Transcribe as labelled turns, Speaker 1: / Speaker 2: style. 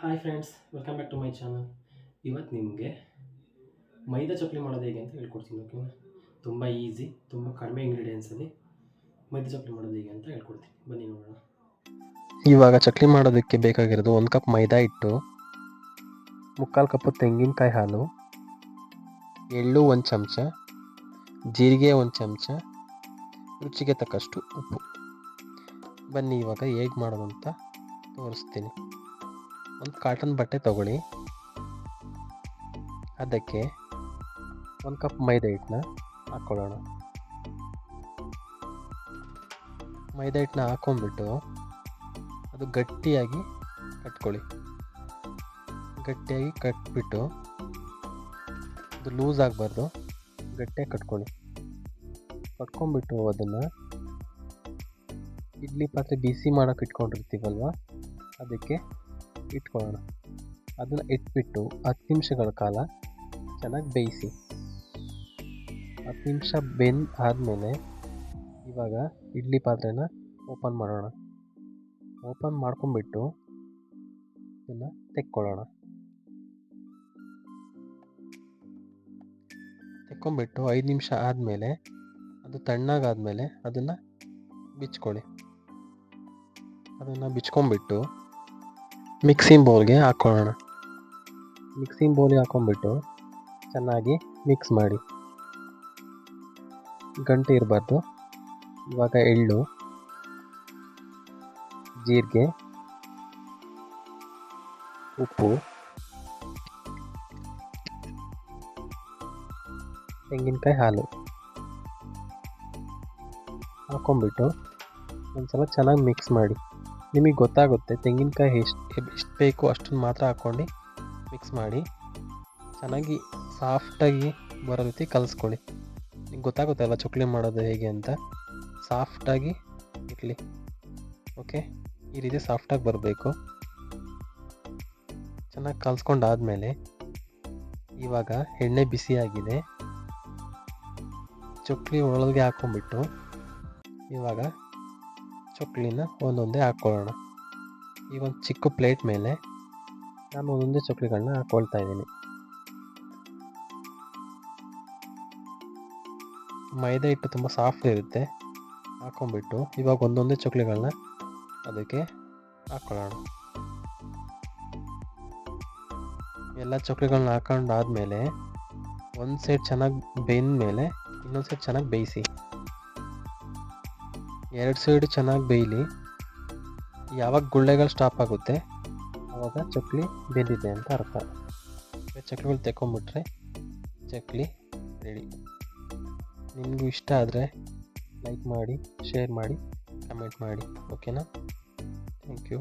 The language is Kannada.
Speaker 1: Hi friends welcome back to my channel ಇವತ್ತು ನಿಮಗೆ ಮೈದಾ ಚಪ್ಪಲಿ ಮಾಡೋದು ಹೇಗೆ ಅಂತ ಹೇಳ್ಕೊಡ್ತೀನಿ ಓಕೆನಾ ತುಂಬ ಈಸಿ ತುಂಬ ಕಡಿಮೆ ಇಂಗ್ರೀಡಿಯೆಂಟ್ಸಲ್ಲಿ ಮೈದಾ ಚಪ್ಪಲಿ ಮಾಡೋದು ಹೇಗೆ ಅಂತ ಹೇಳ್ಕೊಡ್ತೀನಿ. ಬನ್ನಿ ನೋಡೋಣ.
Speaker 2: ಇವಾಗ ಚಕ್ಲಿ ಮಾಡೋದಕ್ಕೆ ಬೇಕಾಗಿರೋದು ಒಂದು ಕಪ್ ಮೈದಾ ಹಿಟ್ಟು, ಮುಕ್ಕಾಲು ಕಪ್ಪು ತೆಂಗಿನಕಾಯಿ ಹಾಲು, ಎಳ್ಳು ಒಂದು ಚಮಚ, ಜೀರಿಗೆ ಒಂದು ಚಮಚ, ರುಚಿಗೆ ತಕ್ಕಷ್ಟು ಉಪ್ಪು. ಬನ್ನಿ ಇವಾಗ ಹೇಗೆ ಮಾಡೋದು ಅಂತ ತೋರಿಸ್ತೀನಿ. ಒಂದು ಕಾಟನ್ ಬಟ್ಟೆ ತಗೊಳ್ಳಿ. ಅದಕ್ಕೆ ಒಂದು ಕಪ್ ಮೈದಾ ಹಿಟ್ಟನ್ನ ಹಾಕ್ಕೊಳ್ಳೋಣ ಮೈದಾ ಹಿಟ್ಟನ್ನ ಹಾಕ್ಕೊಂಡ್ಬಿಟ್ಟು ಅದು ಗಟ್ಟಿಯಾಗಿ ಕಟ್ಕೊಳ್ಳಿ. ಗಟ್ಟಿಯಾಗಿ ಕಟ್ಬಿಟ್ಟು ಅದು ಲೂಸ್ ಆಗಬಾರ್ದು. ಗಟ್ಟಿಯಾಗಿ ಕಟ್ಕೊಳ್ಳಿ. ಕಟ್ಕೊಂಡ್ಬಿಟ್ಟು ಅದನ್ನು ಇಡ್ಲಿ ಪಾತ್ರೆ ಬಿಸಿ ಮಾಡೋಕೆ ಇಟ್ಕೊಂಡಿರ್ತೀವಲ್ವ? ಅದಕ್ಕೆ ಇಟ್ಕೊಳ್ಳೋಣ. ಅದನ್ನು ಇಟ್ಬಿಟ್ಟು ಹತ್ತು ನಿಮಿಷಗಳ ಕಾಲ ಚೆನ್ನಾಗಿ ಬೇಯಿಸಿ. ಹತ್ತು ನಿಮಿಷ ಬೆಂದ ಆದಮೇಲೆ ಇವಾಗ ಇಡ್ಲಿ ಪಾತ್ರೆನ ಓಪನ್ ಮಾಡೋಣ. ಓಪನ್ ಮಾಡ್ಕೊಂಬಿಟ್ಟು ಇದನ್ನು ತೆಕ್ಕೊಳ್ಳೋಣ. ತೆಕ್ಕೊಂಬಿಟ್ಟು ಐದು ನಿಮಿಷ ಆದಮೇಲೆ ಅದು ತಣ್ಣಗಾದ್ಮೇಲೆ ಅದನ್ನು ಬಿಚ್ಕೊಳ್ಳಿ. ಅದನ್ನು ಬಿಚ್ಕೊಂಬಿಟ್ಟು ಮಿಕ್ಸಿಂಗ್ ಬೌಲ್ಗೆ ಹಾಕ್ಕೊಳ್ಳೋಣ ಮಿಕ್ಸಿಂಗ್ ಬೌಲ್ಗೆ ಹಾಕ್ಕೊಂಬಿಟ್ಟು ಚೆನ್ನಾಗಿ ಮಿಕ್ಸ್ ಮಾಡಿ. ಗಂಟೆ ಇರಬಾರ್ದು. ಇವಾಗ ಎಳ್ಳು, ಜೀರಿಗೆ, ಉಪ್ಪು, ತೆಂಗಿನಕಾಯಿ ಹಾಲು ಹಾಕ್ಕೊಂಬಿಟ್ಟು ಒಂದ್ಸಲ ಚೆನ್ನಾಗಿ ಮಿಕ್ಸ್ ಮಾಡಿ. ನಿಮಗೆ ಗೊತ್ತಾಗುತ್ತೆ ತೆಂಗಿನಕಾಯಿ ಎಷ್ಟು ಎಷ್ಟು ಬೇಕು ಅಷ್ಟನ್ನು ಮಾತ್ರ ಹಾಕ್ಕೊಂಡು ಮಿಕ್ಸ್ ಮಾಡಿ. ಚೆನ್ನಾಗಿ ಸಾಫ್ಟಾಗಿ ಬರೋ ರೀತಿ ಕಲಿಸ್ಕೊಳ್ಳಿ. ನಿಮ್ಗೆ ಗೊತ್ತಾಗುತ್ತೆ ಅಲ್ಲ ಚಕ್ಲಿ ಮಾಡೋದು ಹೇಗೆ ಅಂತ. ಸಾಫ್ಟಾಗಿ ಇರಲಿ ಓಕೆ ಈ ರೀತಿ ಸಾಫ್ಟಾಗಿ ಬರಬೇಕು. ಚೆನ್ನಾಗಿ ಕಲಿಸ್ಕೊಂಡಾದಮೇಲೆ ಇವಾಗ ಎಣ್ಣೆ ಬಿಸಿಯಾಗಿದೆ. ಚಕ್ಲಿ ಒಳಗೆ ಹಾಕ್ಕೊಂಬಿಟ್ಟು ಇವಾಗ ಚಕ್ಲಿನ ಒಂದೊಂದೇ ಹಾಕ್ಕೊಳ್ಳೋಣ ಈ ಒಂದು ಚಿಕ್ಕ ಪ್ಲೇಟ್ ಮೇಲೆ ನಾನು ಒಂದೊಂದೇ ಚಕ್ಲಿಗಳನ್ನ ಹಾಕ್ಕೊಳ್ತಾ ಇದ್ದೀನಿ. ಮೈದಾ ಹಿಟ್ಟು ತುಂಬ ಸಾಫ್ಟ್ ಇರುತ್ತೆ. ಹಾಕೊಂಡ್ಬಿಟ್ಟು ಇವಾಗ ಒಂದೊಂದೇ ಚಕ್ಲಿಗಳನ್ನ ಅದಕ್ಕೆ ಹಾಕ್ಕೊಳ್ಳೋಣ ಎಲ್ಲ ಚಕ್ಲಿಗಳನ್ನ ಹಾಕೊಂಡಾದ್ಮೇಲೆ ಒಂದು ಸೈಡ್ ಚೆನ್ನಾಗಿ ಬೆಂದ ಮೇಲೆ ಇನ್ನೊಂದು ಸೈಡ್ ಚೆನ್ನಾಗಿ ಬೇಯಿಸಿ. ಎರಡು ಸೈಡ್ ಚೆನ್ನಾಗಿ ಬೇಯಲಿ. ಯಾವಾಗ ಗುಳ್ಳೆಗಳು ಸ್ಟಾಪ್ ಆಗುತ್ತೆ ಆವಾಗ ಚಕ್ಲಿ ಬೆಂದಿದೆ ಅಂತ ಅರ್ಥ. ಚಕ್ಲಿಗಳು ತೆಕ್ಕೊಂಬಿಟ್ರೆ ಚಕ್ಲಿ ರೆಡಿ ನಿಮಗೂ ಇಷ್ಟ ಆದರೆ ಲೈಕ್ ಮಾಡಿ ಶೇರ್ ಮಾಡಿ ಕಮೆಂಟ್ ಮಾಡಿ. ಓಕೆನಾ ಥ್ಯಾಂಕ್ ಯು